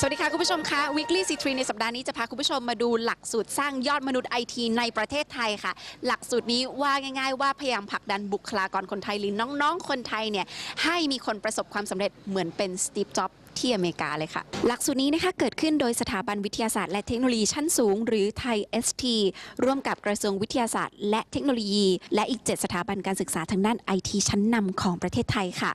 สวัสดีค่ะ คุณผู้ชมคะ Weekly C3 ในสัปดาห์นี้จะพาคุณผู้ชมมาดูหลักสูตรสร้างยอดมนุษย์ไอทีในประเทศไทยค่ะ หลักสูตรนี้ว่าง่าย ๆ ว่าพยายามผลักดันบุคลากรคนไทยหรือน้องๆ คนไทยเนี่ยให้มีคนประสบความสำเร็จเหมือนเป็นสตีฟจ็อบ ที่อเมริกาเลยค่ะ หลักสูตรนี้นะคะเกิดขึ้นโดยสถาบันวิทยาศาสตร์และเทคโนโลยีชั้นสูง หรือไทย ST ร่วมกับกระทรวงวิทยาศาสตร์ และเทคโนโลยี และอีก 7 สถาบันการศึกษาทางด้านไอทีชั้นนำของประเทศไทยค่ะ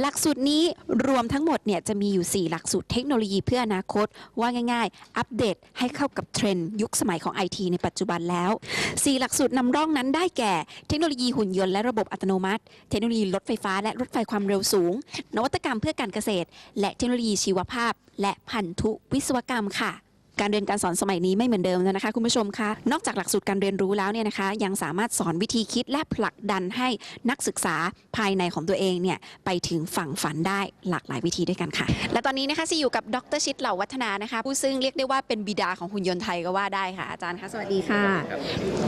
หลักสูตรนี้รวมทั้งหมดเนี่ยจะมีอยู่ 4 หลักสูตรเทคโนโลยีเพื่ออนาคต ว่าง่าย ๆ อัปเดตให้เข้ากับเทรนด์ยุคสมัยของ IT ในปัจจุบันแล้ว 4 หลักสูตรนำร่องนั้นได้แก่ เทคโนโลยีหุ่นยนต์และระบบอัตโนมัติ เทคโนโลยีรถไฟฟ้าและรถไฟความเร็วสูง นวัตกรรมเพื่อการเกษตร และเทคโนโลยีชีวภาพ และพันธุวิศวกรรมค่ะ การเรียนการสอนสมัยนี้ไม่เหมือนเดิมแล้วนะคะคุณผู้ชมคะนอกจากหลักสูตรการเรียนรู้แล้วเนี่ยนะคะ ยังสามารถสอนวิธีคิดและผลักดันให้นักศึกษาภายในของตัวเองเนี่ยไปถึงฝั่งฝันได้หลากหลายวิธีด้วยกันค่ะ และตอนนี้นะคะซีอยู่กับดรชิดเหล่าวัฒนานะคะ ผู้ซึ่งเรียกได้ว่าเป็นบิดาของหุ่นยนต์ไทยก็ว่าได้ค่ะอาจารย์คะสวัสดีค่ะ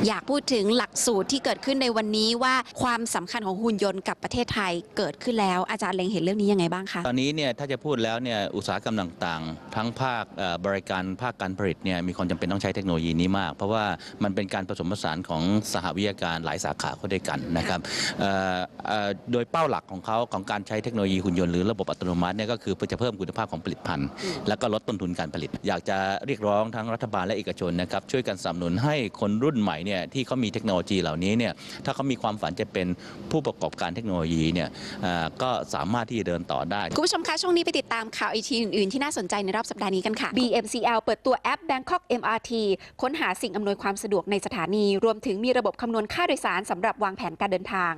อยากพูดถึงหลักสูตรที่เกิดขึ้นในวันนี้ว่าความสำคัญของหุ่นยนต์กับประเทศไทยเกิดขึ้นแล้วอาจารย์เล็งเห็นเรื่องนี้ยังไงบ้างคะตอนนี้เนี่ยถ้าจะพูดแล้วเนี่ยอุตสาหกรรมต่างๆ ทั้งภาคเอ่อบริการภาคการผลิตเนี่ยมีความจำเป็นต้องใช้เทคโนโลยีนี้มาก เพราะว่ามันเป็นการผสมผสานของสหวิทยาการหลายสาขาเข้าด้วยกันนะครับเอ่อเอ่อโดยเป้าหลักของเขาของการใช้เทคโนโลยีหุ่นยนต์หรือระบบอัตโนมัติเนี่ยก็คือเพื่อจะเพิ่มคุณภาพของผลิตภัณฑ์ แล้วก็ลดต้นทุนการผลิต อยากจะเรียกร้องทั้งรัฐบาลและเอกชนนะครับช่วยกันสนับสนุนให้คนรุ่นใหม่เนี่ยที่เขามีเทคโนโลยีเหล่านี้เนี่ยถ้าเขามีความฝันจะเป็นผู้ประกอบการเทคโนโลยีเนี่ยเอ่อก็สามารถที่จะเดินต่อได้ คุณผู้ชมคะช่วงนี้ไปติดตามข่าวไอทีอื่นๆ ที่น่าสนใจในรอบสัปดาห์นี้กันค่ะ BMCL เปิดตัวแอป Bangkok MRT ค้นหาสิ่งอำนวยความสะดวกในสถานี รวมถึงมีระบบคำนวณค่าโดยสารสำหรับวางแผนการเดินทาง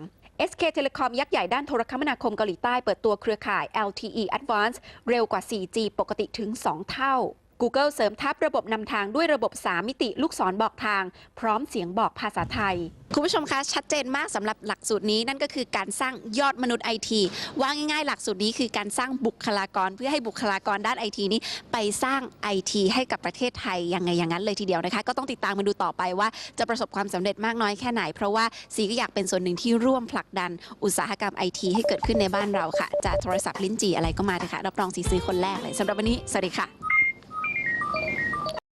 SK Telecom ยักษ์ใหญ่ด้านโทรคมนาคมเกาหลีใต้เปิดตัวเครือข่าย LTE Advanced เร็วกว่า 4G ปกติถึง 2 เท่า Google เสริมทับระบบนำทางด้วยระบบ 3 มิติลูกศรบอกทาง พร้อมเสียงบอกภาษาไทย คุณผู้ชมคะ ชัดเจนมากสำหรับหลักสูตรนี้นั่นก็คือการสร้างยอดมนุษย์ไอทีว่าง่ายๆ หลักสูตรนี้คือการสร้างบุคลากร เพื่อให้บุคลากรด้านไอทีนี้ ไปสร้างไอทีให้กับประเทศไทยยังไงอย่างนั้นเลยทีเดียวนะคะ ก็ต้องติดตามมาดูต่อไปว่าจะประสบความสำเร็จมากน้อยแค่ไหน เพราะว่าซีก็อยากเป็นส่วนหนึ่งที่ร่วมผลักดัน อุตสาหกรรมไอทีให้เกิดขึ้นในบ้านเราค่ะจะโทรศัพท์ลิ้นจี่อะไรก็มาเถอะค่ะรับรองซีซื้อคนแรกเลยสำหรับวันนี้สวัสดีค่ะ